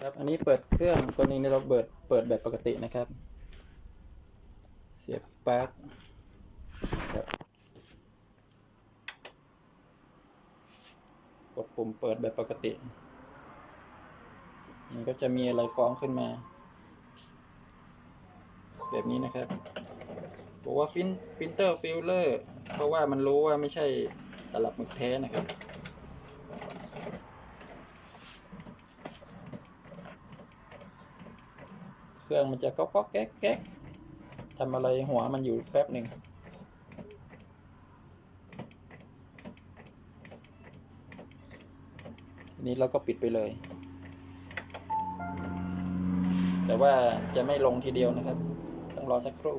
ครับอันนี้เปิดเครื่องกรณีนี้เราเปิดเปิดแบบปกตินะครับ เสียบปลั๊กครับกดปุ่มเปิดแบบปกติ มันก็จะมีอะไรฟ้องขึ้นมา แบบนี้นะครับบอกว่าฟินพินเตอร์ฟิลเลอร์เพราะว่ามันรู้ว่าไม่ใช่ตลับหมึกแท้นะครับ เครื่องมันจะก๊อกก๊อกแก๊กแก๊กทำอะไรหัวมันอยู่แป๊บหนึ่งนี้เราก็ปิดไปเลย แต่ว่าจะไม่ลงทีเดียวนะครับ ต้องรอสักครู่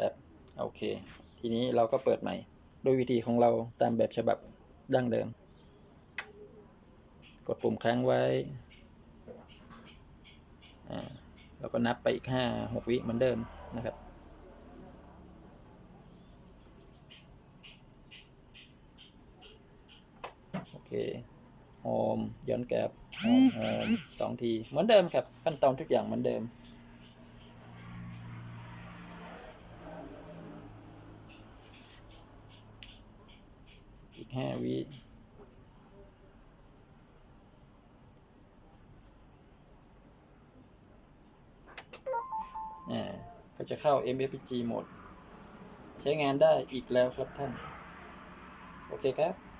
ครับ โอเค ทีนี้เราก็เปิดใหม่ด้วยวิธีของเราตามแบบฉบับดั้งเดิม กดปุ่มค้างไว้อ่าแล้วก็นับไปอีกห้าหกวิเหมือนเดิมนะครับโอเคโฮมย้อนแกลบโฮมโฮมสองทีเหมือนเดิมครับขั้นตอนทุกอย่างเหมือนเดิมอีกห้าวิ ก็จะเข้า MFPG โหมด ใช้งานได้อีกแล้วครับท่าน โอเคครับ